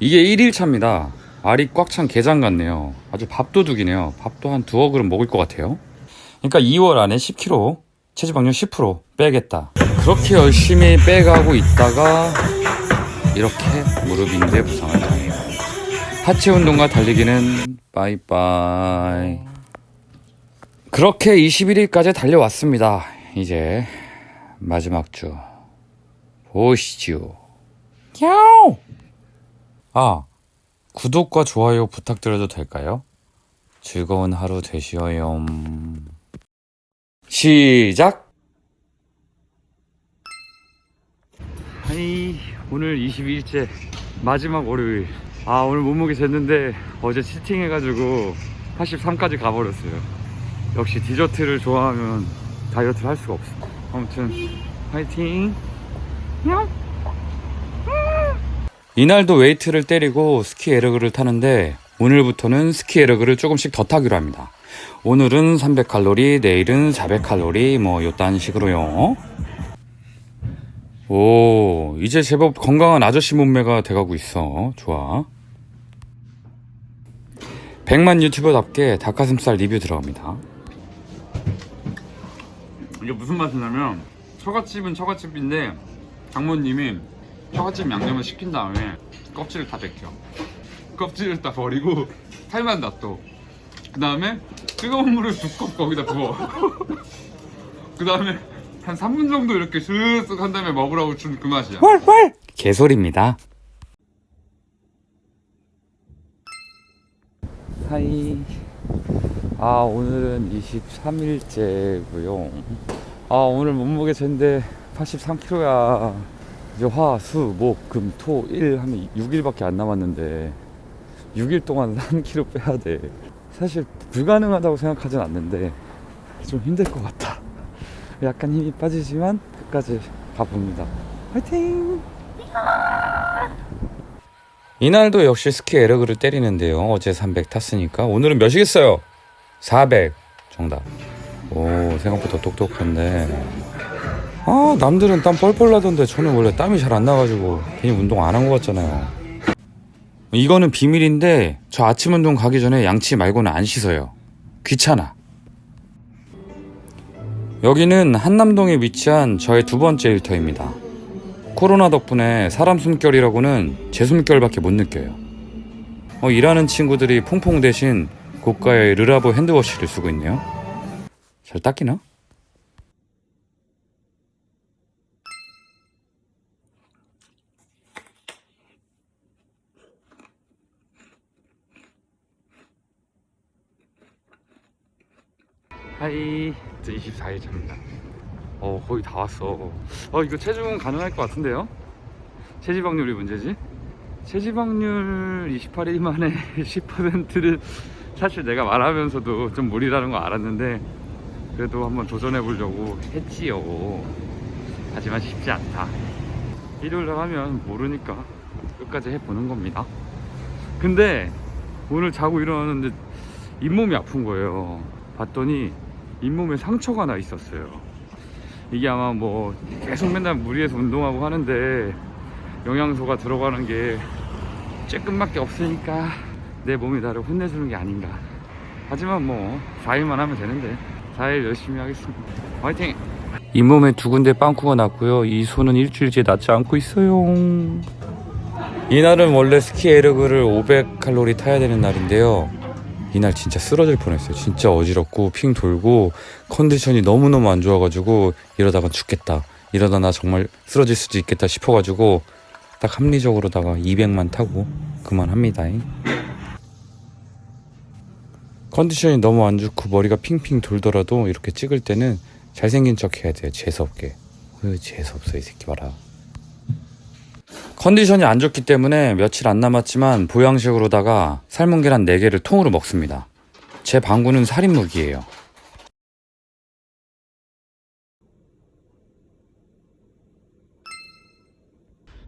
이게 1일차입니다. 알이 꽉 찬 게장 같네요. 아주 밥도둑이네요. 밥도 한 두어 그릇 먹을 것 같아요. 그러니까 2월 안에 10kg, 체지방률 10% 빼겠다. 그렇게 열심히 빼가고 있다가 이렇게 무릎인데 부상을 당해요. 하체 운동과 달리기는 빠이빠이. 그렇게 21일까지 달려왔습니다. 이제 마지막 주 보시죠. 야오! 아, 구독과 좋아요 부탁드려도 될까요? 즐거운 하루 되시어요. 시작! 아니, 오늘 22일째 마지막 월요일. 아, 오늘 몸무게 쟀는데 어제 치팅해가지고 83까지 가버렸어요. 역시 디저트를 좋아하면 다이어트를 할 수가 없어. 아무튼, 화이팅! 이날도 웨이트를 때리고 스키 에러그를 타는데 오늘부터는 스키 에러그를 조금씩 더 타기로 합니다. 오늘은 300칼로리, 내일은 400칼로리, 뭐 요딴 식으로요. 오, 이제 제법 건강한 아저씨 몸매가 돼가고 있어. 좋아. 100만 유튜버답게 닭가슴살 리뷰 들어갑니다. 이게 무슨 맛이냐면 처갓집은 처갓집인데 장모님이 처갓집 양념을 시킨 다음에 껍질을 다 벗겨. 껍질을 다 버리고 살만 놔둬. 그 다음에 뜨거운 물을 두 컵 거기다 부어. 그 다음에 한 3분 정도 이렇게 슥슥 한 다음에 먹으라고 준 그 맛이야. 왈왈 개소리입니다. 하이. 아 오늘은 23일째고요. 아 오늘 몸무게 쟀는데 83kg야 이제 화, 수, 목, 금, 토, 일 하면 6일밖에 안 남았는데 6일 동안 3kg 빼야 돼. 사실 불가능하다고 생각하진 않는데 좀 힘들 것 같다. 약간 힘이 빠지지만 끝까지 가봅니다. 화이팅! 이날도 역시 스키 에러그를 때리는데요. 어제 300 탔으니까 오늘은 몇이겠어요? 400 정답. 오 생각보다 똑똑한데 아 남들은 땀 뻘뻘 나던데 저는 원래 땀이 잘 안 나가지고 괜히 운동 안 한 것 같잖아요. 이거는 비밀인데 저 아침 운동 가기 전에 양치 말고는 안 씻어요. 귀찮아. 여기는 한남동에 위치한 저의 두 번째 일터입니다. 코로나 덕분에 사람 숨결이라고는 제 숨결밖에 못 느껴요. 어, 일하는 친구들이 퐁퐁 대신 고가의 르라보 핸드워시를 쓰고 있네요. 잘 닦이나? 하이. 24일 차입니다. 어 거의 다 왔어. 어 이거 체중은 가능할 것 같은데요? 체지방률이 문제지? 체지방률 28일 만에 10%를 사실 내가 말하면서도 좀 무리라는 거 알았는데 그래도 한번 도전해 보려고 했지요. 하지만 쉽지 않다. 일요일날 하면 모르니까 끝까지 해보는 겁니다. 근데 오늘 자고 일어났는데 잇몸이 아픈 거예요. 봤더니 잇몸에 상처가 나 있었어요. 이게 아마 뭐 계속 맨날 무리해서 운동하고 하는데 영양소가 들어가는 게 쬐끔밖에 없으니까 내 몸이 나를 혼내주는 게 아닌가. 하지만 뭐 4일만 하면 되는데 4일 열심히 하겠습니다. 화이팅! 잇몸에 두 군데 빵꾸가 났고요. 이 손은 일주일째 낫지 않고 있어요. 이날은 원래 스키 에르그를 500칼로리 타야 되는 날인데요 이날 진짜 쓰러질 뻔했어요. 진짜 어지럽고 핑 돌고 컨디션이 너무너무 안 좋아가지고 이러다가 죽겠다. 이러다 나 정말 쓰러질 수도 있겠다 싶어가지고 딱 합리적으로다가 200만 타고 그만합니다. 컨디션이 너무 안 좋고 머리가 핑핑 돌더라도 이렇게 찍을 때는 잘생긴 척 해야 돼요. 재수없게. 으, 재수없어 이 새끼 봐라. 컨디션이 안 좋기 때문에 며칠 안 남았지만 보양식으로다가 삶은 계란 4개를 통으로 먹습니다. 제 방구는 살인무기예요.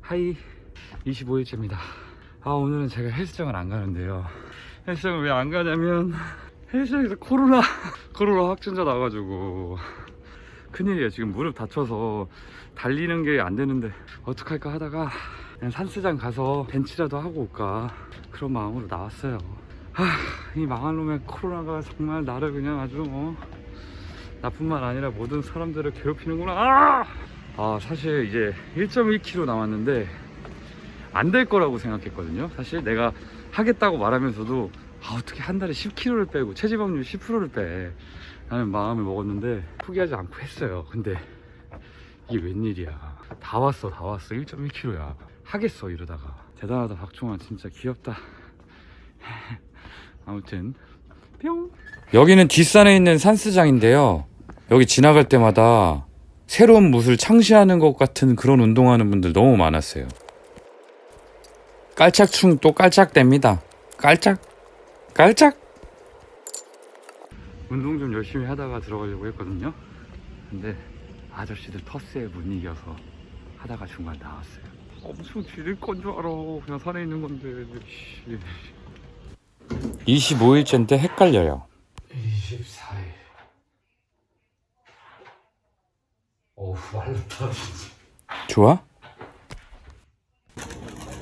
하이 25일째입니다. 아 오늘은 제가 헬스장을 안 가는데요. 헬스장을 왜 안 가냐면 헬스장에서 코로나 코로나 확진자 나가지고 큰일이에요. 지금 무릎 다쳐서 달리는 게 안 되는데 어떡할까 하다가 그냥 산수장 가서 벤치라도 하고 올까 그런 마음으로 나왔어요. 하, 이 망할 놈의 코로나가 정말 나를 그냥 아주 어, 나뿐만 아니라 모든 사람들을 괴롭히는구나. 아! 아 사실 이제 1.1kg 남았는데 안 될 거라고 생각했거든요. 사실 내가 하겠다고 말하면서도 아, 어떻게 한 달에 10kg를 빼고 체지방률 10%를 빼 라는 마음을 먹었는데 포기하지 않고 했어요. 근데 이게 웬일이야. 다 왔어 다 왔어. 1.1kg야 하겠어 이러다가. 대단하다 박종환. 진짜 귀엽다. 아무튼. 뿅. 여기는 뒷산에 있는 산스장인데요. 여기 지나갈 때마다 새로운 무술 창시하는 것 같은 그런 운동하는 분들 너무 많았어요. 깔짝충 또 깔짝댑니다. 깔짝? 깔짝? 운동 좀 열심히 하다가 들어가려고 했거든요. 근데 아저씨들 터스에 못 이겨서 하다가 중간 나왔어요 엄청 지릴 건 줄 알아 그냥 산에 있는 건데 씨. 25일째인데 헷갈려요 24일 어우 말랐다 좋아?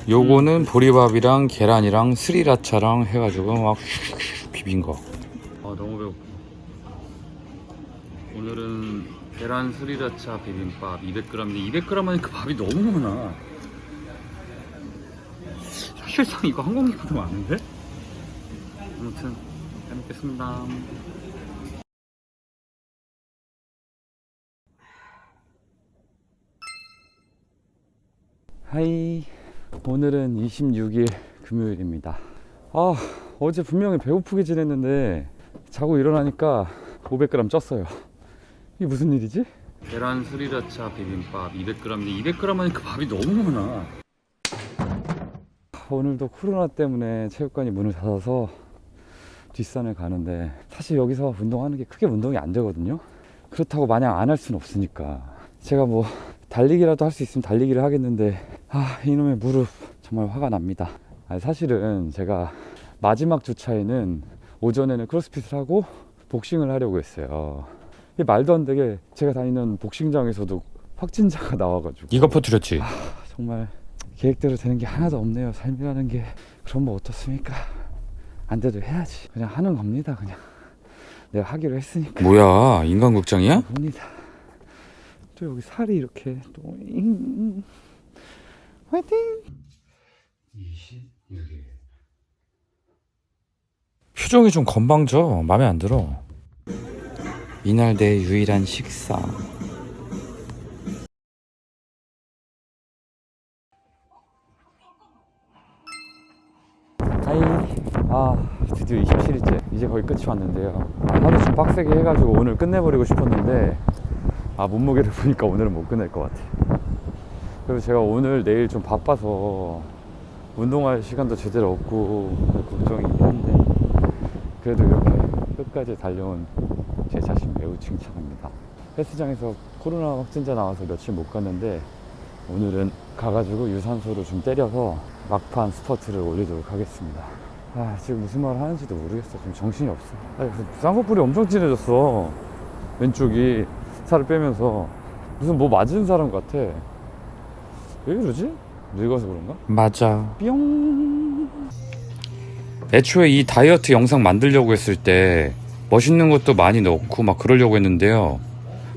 요거는 보리밥이랑 계란이랑 스리라차랑 해가지고 막 비빈 거. 아 너무 배고파. 오늘은 계란 스리라차 비빔밥 200g인데 200g 하니까 밥이 너무 많아. 사실상 이거 한 공기보다 많은데? 아무튼 잘 먹겠습니다. 하이 오늘은 26일 금요일입니다 아 어제 분명히 배고프게 지냈는데 자고 일어나니까 500g 쪘어요 이게 무슨 일이지? 계란 스리라차 비빔밥 200g인데 200g 하니까 밥이 너무 많아 오늘도 코로나 때문에 체육관이 문을 닫아서 뒷산을 가는데 사실 여기서 운동하는 게 크게 운동이 안 되거든요. 그렇다고 마냥 안 할 수는 없으니까. 제가 뭐 달리기라도 할 수 있으면 달리기를 하겠는데 아 이놈의 무릎 정말 화가 납니다. 아니, 사실은 제가 마지막 주차에는 오전에는 크로스핏을 하고 복싱을 하려고 했어요. 이게 말도 안 되게 제가 다니는 복싱장에서도 확진자가 나와가지고. 이거 퍼뜨렸지? 정말 계획대로 되는 게 하나도 없네요 삶이라는 게 그럼 뭐 어떻습니까 안 돼도 해야지 그냥 하는 겁니다 그냥 내가 하기로 했으니까 뭐야 인간극장이야? 봅니다. 또 여기 살이 이렇게 또 잉. 화이팅! 26일. 표정이 좀 건방져 마음에 안 들어 이날 내 유일한 식사 드디어 27일째. 이제 거의 끝이 왔는데요. 아, 하루 좀 빡세게 해가지고 오늘 끝내버리고 싶었는데, 아, 몸무게를 보니까 오늘은 못 끝낼 것 같아요. 그리고 제가 오늘 내일 좀 바빠서 운동할 시간도 제대로 없고 걱정이긴 한데, 그래도 이렇게 끝까지 달려온 제 자신 매우 칭찬합니다. 헬스장에서 코로나 확진자 나와서 며칠 못 갔는데 오늘은 가가지고 유산소를 좀 때려서 막판 스퍼트를 올리도록 하겠습니다. 아 지금 무슨 말을 하는지도 모르겠어. 지금 정신이 없어. 아 무슨 쌍꺼풀이 엄청 진해졌어. 왼쪽이 살을 빼면서 무슨 뭐 맞은 사람 같아. 왜 이러지? 늙어서 그런가? 맞아 뿅. 애초에 이 다이어트 영상 만들려고 했을 때 멋있는 것도 많이 넣고 막 그러려고 했는데요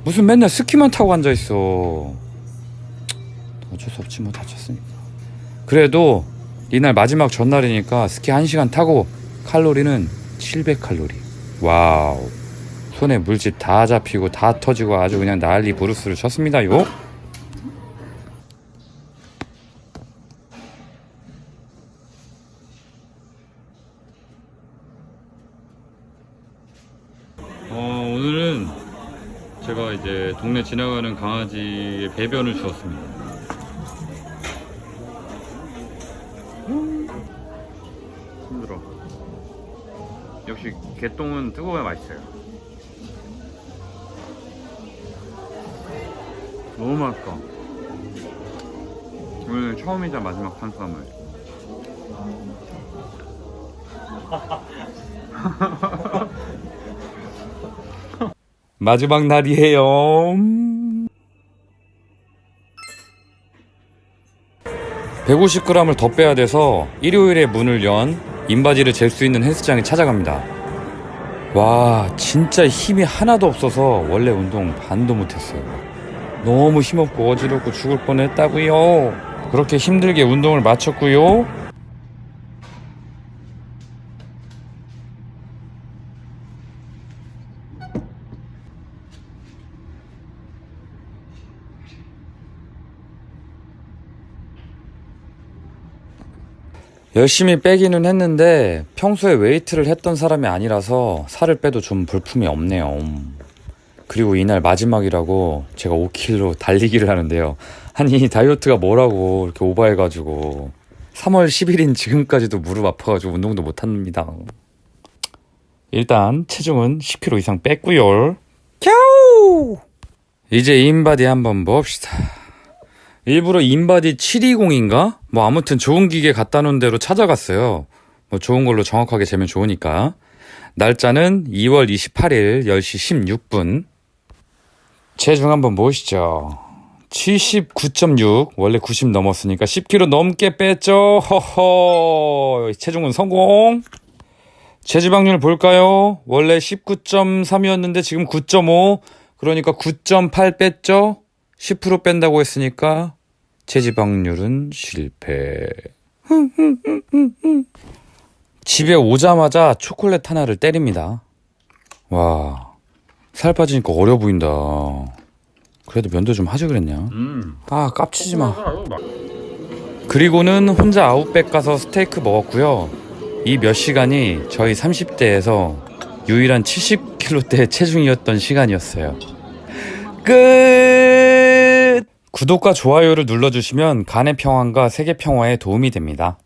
무슨 맨날 스키만 타고 앉아있어 어쩔 수 없지 뭐 다쳤으니까 그래도 이날 마지막 전날이니까 스키 1시간 타고 칼로리는 700칼로리. 와우. 손에 물집 다 잡히고 다 터지고 아주 그냥 난리 부르스를 쳤습니다 요 어, 오늘은 제가 이제 동네 지나가는 강아지의 배변을 주었습니다. 역시 개똥은 뜨거워야 맛있어요. 너무 맛있다. 오늘 처음이자 마지막 탄수화물. 마지막 날이에요 150g을 더 빼야 돼서 일요일에 문을 연 인바디를 잴 수 있는 헬스장에 찾아갑니다. 와, 진짜 힘이 하나도 없어서 원래 운동 반도 못했어요. 너무 힘없고 어지럽고 죽을 뻔했다고요. 그렇게 힘들게 운동을 마쳤고요. 열심히 빼기는 했는데 평소에 웨이트를 했던 사람이 아니라서 살을 빼도 좀 볼품이 없네요. 그리고 이날 마지막이라고 제가 5kg 달리기를 하는데요. 아니 다이어트가 뭐라고 이렇게 오버해가지고 3월 10일인 지금까지도 무릎 아파가지고 운동도 못합니다. 일단 체중은 10kg 이상 뺐고요. 캬우! 이제 인바디 한번 봅시다. 일부러 인바디 720인가? 뭐 아무튼 좋은 기계 갖다 놓은 대로 찾아갔어요. 뭐 좋은 걸로 정확하게 재면 좋으니까. 날짜는 2월 28일 10시 16분. 체중 한번 보시죠. 79.6 원래 90 넘었으니까 10kg 넘게 뺐죠. 허허. 체중은 성공. 체지방률 볼까요? 원래 19.3이었는데 지금 9.5. 그러니까 9.8 뺐죠. 10% 뺀다고 했으니까 체지방률은 실패. 집에 오자마자 초콜릿 하나를 때립니다. 와, 살 빠지니까 어려 보인다. 그래도 면도 좀 하지 그랬냐? 음. 아, 깝치지 마. 그리고는 혼자 아웃백 가서 스테이크 먹었고요. 이 몇 시간이 저희 30대에서 유일한 70kg대 체중이었던 시간이었어요. 끝! 구독과 좋아요를 눌러주시면 간의 평안과 세계 평화에 도움이 됩니다.